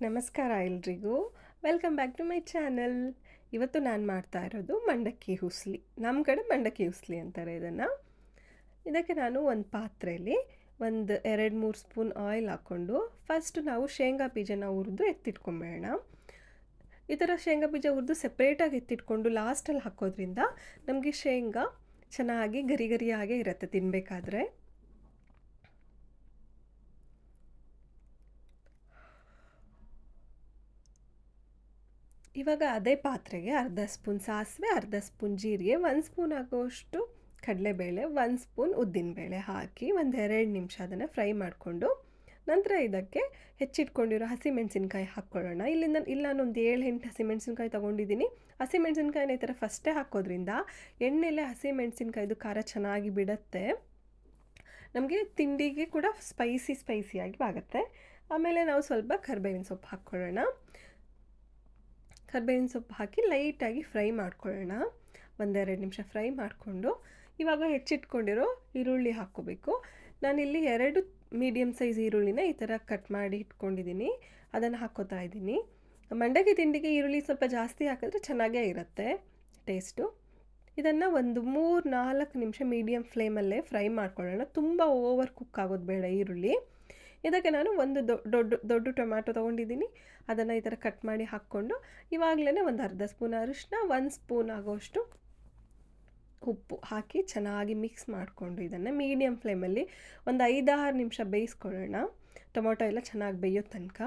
ನಮಸ್ಕಾರ ಎಲ್ರಿಗೂ. Welcome back to my channel ಇವತ್ತು ನಾನು ಮಾಡ್ತಾ ಇರೋದು ಮಂಡಕ್ಕಿ ಹುಸ್ಲಿ. ನಮ್ಮ ಕಡೆ ಮಂಡಕ್ಕಿ ಹುಸ್ಲಿ ಅಂತಾರೆ ಇದನ್ನು. ಇದಕ್ಕೆ ನಾನು ಒಂದು ಪಾತ್ರೆಯಲ್ಲಿ ಒಂದು ಎರಡು ಮೂರು ಸ್ಪೂನ್ ಆಯಿಲ್ ಹಾಕ್ಕೊಂಡು ಫಸ್ಟ್ ನಾವು ಶೇಂಗಾ ಬೀಜನ ಹುರಿದು ಎತ್ತಿಟ್ಕೊಂಬೇಡ ಈ ಥರ ಶೇಂಗಾ ಬೀಜ ಹುರಿದು ಸೆಪ್ರೇಟಾಗಿ ಎತ್ತಿಟ್ಕೊಂಡು ಲಾಸ್ಟಲ್ಲಿ ಹಾಕೋದ್ರಿಂದ ನಮಗೆ ಶೇಂಗಾ ಚೆನ್ನಾಗಿ ಗರಿ ಗರಿಯಾಗೇ ಇರುತ್ತೆ ತಿನ್ನಬೇಕಾದ್ರೆ ಇವಾಗ ಅದೇ ಪಾತ್ರೆಗೆ ಅರ್ಧ ಸ್ಪೂನ್ ಸಾಸಿವೆ, ಅರ್ಧ ಸ್ಪೂನ್ ಜೀರಿಗೆ, ಒಂದು ಸ್ಪೂನ್ ಆಗೋಷ್ಟು ಕಡಲೆಬೇಳೆ, ಒಂದು ಸ್ಪೂನ್ ಉದ್ದಿನಬೇಳೆ ಹಾಕಿ ಒಂದು ಎರಡು ನಿಮಿಷ ಅದನ್ನು ಫ್ರೈ ಮಾಡಿಕೊಂಡು ನಂತರ ಇದಕ್ಕೆ ಹೆಚ್ಚಿಟ್ಕೊಂಡಿರೋ ಹಸಿಮೆಣಸಿನ್ಕಾಯಿ ಹಾಕ್ಕೊಳ್ಳೋಣ. ಇಲ್ಲಿಂದ ಇಲ್ಲ ನಾನೊಂದು ಏಳು ಎಂಟು ಹಸಿಮೆಣಸಿನ್ಕಾಯಿ ತೊಗೊಂಡಿದ್ದೀನಿ. ಹಸಿಮೆಣಸಿನ್ಕಾಯಿನ ಈ ಥರ ಫಸ್ಟೇ ಹಾಕೋದ್ರಿಂದ ಎಣ್ಣೆಲೆ ಹಸಿಮೆಣಸಿನ್ಕಾಯ್ದು ಖಾರ ಚೆನ್ನಾಗಿ ಬಿಡುತ್ತೆ. ನಮಗೆ ತಿಂಡಿಗೆ ಕೂಡ ಸ್ಪೈಸಿ ಸ್ಪೈಸಿಯಾಗಿ ಆಗುತ್ತೆ. ಆಮೇಲೆ ನಾವು ಸ್ವಲ್ಪ ಕರ್ಬೇವಿನ ಸೊಪ್ಪು ಹಾಕ್ಕೊಳ್ಳೋಣ. ಕರ್ಬೇವಿನ ಸೊಪ್ಪು ಹಾಕಿ ಲೈಟಾಗಿ ಫ್ರೈ ಮಾಡ್ಕೊಳ್ಳೋಣ. ಒಂದೆರಡು ನಿಮಿಷ ಫ್ರೈ ಮಾಡಿಕೊಂಡು ಇವಾಗ ಹೆಚ್ಚಿಟ್ಕೊಂಡಿರೋ ಈರುಳ್ಳಿ ಹಾಕ್ಕೋಬೇಕು. ನಾನಿಲ್ಲಿ ಎರಡು ಮೀಡಿಯಮ್ ಸೈಜ್ ಈರುಳ್ಳಿನ ಈ ಥರ ಕಟ್ ಮಾಡಿ ಇಟ್ಕೊಂಡಿದ್ದೀನಿ. ಅದನ್ನು ಹಾಕ್ಕೋತಾ ಇದ್ದೀನಿ. ಮಂಡಕ್ಕಿ ತಿಂಡಿಗೆ ಈರುಳ್ಳಿ ಸ್ವಲ್ಪ ಜಾಸ್ತಿ ಹಾಕಿದ್ರೆ ಚೆನ್ನಾಗೇ ಇರುತ್ತೆ ಟೇಸ್ಟು. ಇದನ್ನು ಒಂದು ಮೂರು ನಾಲ್ಕು ನಿಮಿಷ ಮೀಡಿಯಮ್ ಫ್ಲೇಮಲ್ಲೇ ಫ್ರೈ ಮಾಡ್ಕೊಳ್ಳೋಣ. ತುಂಬ ಓವರ್ ಕುಕ್ ಆಗೋದು ಬೇಡ ಈರುಳ್ಳಿ. ಇದಕ್ಕೆ ನಾನು ಒಂದು ದೊಡ್ಡ ದೊಡ್ಡ ಟೊಮ್ಯಾಟೊ ತೊಗೊಂಡಿದ್ದೀನಿ. ಅದನ್ನು ಈ ಥರ ಕಟ್ ಮಾಡಿ ಹಾಕ್ಕೊಂಡು ಇವಾಗಲೇ ಒಂದು ಅರ್ಧ ಸ್ಪೂನ್ ಅರಿಶಿನ ಒಂದು ಸ್ಪೂನ್ ಆಗೋಷ್ಟು ಉಪ್ಪು ಹಾಕಿ ಚೆನ್ನಾಗಿ ಮಿಕ್ಸ್ ಮಾಡಿಕೊಂಡು ಇದನ್ನು ಮೀಡಿಯಮ್ ಫ್ಲೇಮಲ್ಲಿ ಒಂದು ಐದಾರು ನಿಮಿಷ ಬೇಯಿಸ್ಕೊಳ್ಳೋಣ. ಟೊಮೊಟೊ ಎಲ್ಲ ಚೆನ್ನಾಗಿ ಬೇಯೋ ತನಕ.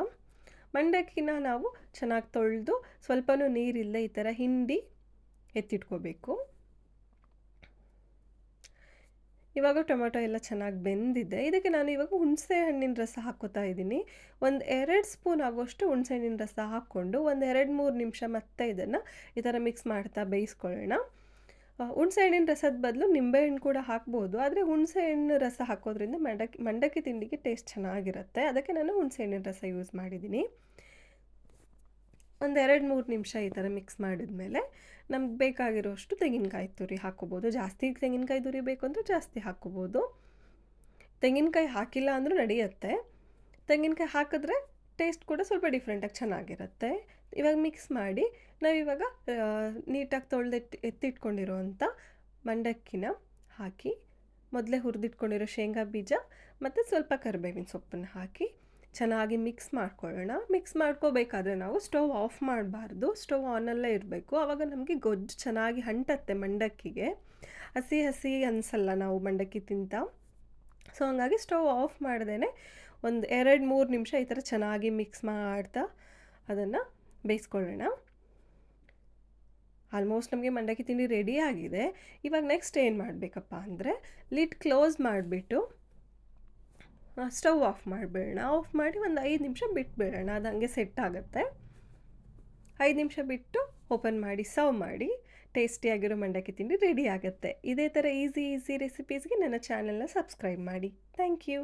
ಮಂಡಕ್ಕಿನ ನಾವು ಚೆನ್ನಾಗಿ ತೊಳೆದು ಸ್ವಲ್ಪನೂ ನೀರಿಲ್ಲ ಈ ಥರ ಹಿಂಡಿ ಎತ್ತಿಟ್ಕೋಬೇಕು. ಇವಾಗ ಟೊಮೆಟೊ ಎಲ್ಲ ಚೆನ್ನಾಗಿ ಬೆಂದಿದೆ. ಇದಕ್ಕೆ ನಾನು ಇವಾಗ ಹುಣಸೆ ಹಣ್ಣಿನ ರಸ ಹಾಕೋತಾ ಇದ್ದೀನಿ. ಒಂದು ಎರಡು ಸ್ಪೂನ್ ಆಗೋಷ್ಟು ಹುಣಸೆ ಹಣ್ಣಿನ ರಸ ಹಾಕ್ಕೊಂಡು ಒಂದು ಎರಡು ಮೂರು ನಿಮಿಷ ಮತ್ತೆ ಇದನ್ನು ಈ ಥರ ಮಿಕ್ಸ್ ಮಾಡ್ತಾ ಬೇಯಿಸ್ಕೊಳ್ಳೋಣ. ಹುಣಸೆ ಹಣ್ಣಿನ ರಸದ ಬದಲು ನಿಂಬೆಹಣ್ಣು ಕೂಡ ಹಾಕ್ಬೋದು. ಆದರೆ ಹುಣಸೆ ಹಣ್ಣು ರಸ ಹಾಕೋದ್ರಿಂದ ಮಂಡಕ್ಕಿ ಮಂಡಕ್ಕಿ ತಿಂಡಿಗೆ ಟೇಸ್ಟ್ ಚೆನ್ನಾಗಿರುತ್ತೆ. ಅದಕ್ಕೆ ನಾನು ಹುಣಸೆ ಹಣ್ಣಿನ ರಸ ಯೂಸ್ ಮಾಡಿದ್ದೀನಿ. ಒಂದು ಎರಡು ಮೂರು ನಿಮಿಷ ಈ ಥರ ಮಿಕ್ಸ್ ಮಾಡಿದ್ಮೇಲೆ ನಮ್ಗೆ ಬೇಕಾಗಿರೋಷ್ಟು ತೆಂಗಿನಕಾಯಿ ತುರಿ ಹಾಕ್ಕೋಬೋದು. ಜಾಸ್ತಿ ತೆಂಗಿನಕಾಯಿ ತುರಿ ಬೇಕು ಅಂದರೆ ಜಾಸ್ತಿ ಹಾಕ್ಕೋಬೋದು. ತೆಂಗಿನಕಾಯಿ ಹಾಕಿಲ್ಲ ಅಂದರೂ ನಡೆಯುತ್ತೆ. ತೆಂಗಿನಕಾಯಿ ಹಾಕಿದ್ರೆ ಟೇಸ್ಟ್ ಕೂಡ ಸ್ವಲ್ಪ ಡಿಫ್ರೆಂಟಾಗಿ ಚೆನ್ನಾಗಿರುತ್ತೆ. ಇವಾಗ ಮಿಕ್ಸ್ ಮಾಡಿ ನಾವಿವಾಗ ನೀಟಾಗಿ ತೊಳೆದಿಟ್ಟು ಎತ್ತಿಟ್ಕೊಂಡಿರೋವಂಥ ಮಂಡಕ್ಕಿನ ಹಾಕಿ, ಮೊದಲೇ ಹುರಿದಿಟ್ಕೊಂಡಿರೋ ಶೇಂಗಾ ಬೀಜ ಮತ್ತು ಸ್ವಲ್ಪ ಕರಿಬೇವಿನ ಸೊಪ್ಪನ್ನು ಹಾಕಿ ಚೆನ್ನಾಗಿ ಮಿಕ್ಸ್ ಮಾಡ್ಕೊಳ್ಳೋಣ. ಮಿಕ್ಸ್ ಮಾಡ್ಕೋಬೇಕಾದ್ರೆ ನಾವು ಸ್ಟವ್ ಆಫ್ ಮಾಡಬಾರ್ದು. ಸ್ಟವ್ ಆನಲ್ಲೇ ಇರಬೇಕು. ಆವಾಗ ನಮಗೆ ಗೊಜ್ಜು ಚೆನ್ನಾಗಿ ಹಂಟತ್ತೆ ಮಂಡಕ್ಕಿಗೆ. ಹಸಿ ಹಸಿ ಅನಿಸಲ್ಲ ನಾವು ಮಂಡಕ್ಕಿ ತಿಂತ. ಸೊ, ಹಂಗಾಗಿ ಸ್ಟವ್ ಆಫ್ ಮಾಡ್ದೇ ಒಂದು ಎರಡು ಮೂರು ನಿಮಿಷ ಈ ಥರ ಚೆನ್ನಾಗಿ ಮಿಕ್ಸ್ ಮಾಡ್ತಾ ಅದನ್ನು ಬೇಯಿಸ್ಕೊಳ್ಳೋಣ. ಆಲ್ಮೋಸ್ಟ್ ನಮಗೆ ಮಂಡಕ್ಕಿ ತಿಂಡಿ ರೆಡಿ ಆಗಿದೆ. ಇವಾಗ ನೆಕ್ಸ್ಟ್ ಏನು ಮಾಡಬೇಕಪ್ಪ ಅಂದರೆ ಲಿಡ್ ಕ್ಲೋಸ್ ಮಾಡಿಬಿಟ್ಟು ಸ್ಟವ್ ಆಫ್ ಮಾಡಿಬಿಡೋಣ. ಆಫ್ ಮಾಡಿ ಒಂದು ಐದು ನಿಮಿಷ ಬಿಟ್ಬಿಡೋಣ. ಅದು ಹಂಗೆ ಸೆಟ್ ಆಗುತ್ತೆ. ಐದು ನಿಮಿಷ ಬಿಟ್ಟು ಓಪನ್ ಮಾಡಿ ಸರ್ವ್ ಮಾಡಿ ಟೇಸ್ಟಿಯಾಗಿರೋ ಮಂಡಕ್ಕಿ ತಿಂಡಿ ರೆಡಿ ಆಗುತ್ತೆ. ಇದೇ ಥರ ಈಸಿ ಈಸಿ ರೆಸಿಪೀಸ್ಗೆ ನನ್ನ ಚಾನಲ್ನ ಸಬ್ಸ್ಕ್ರೈಬ್ ಮಾಡಿ. Thank you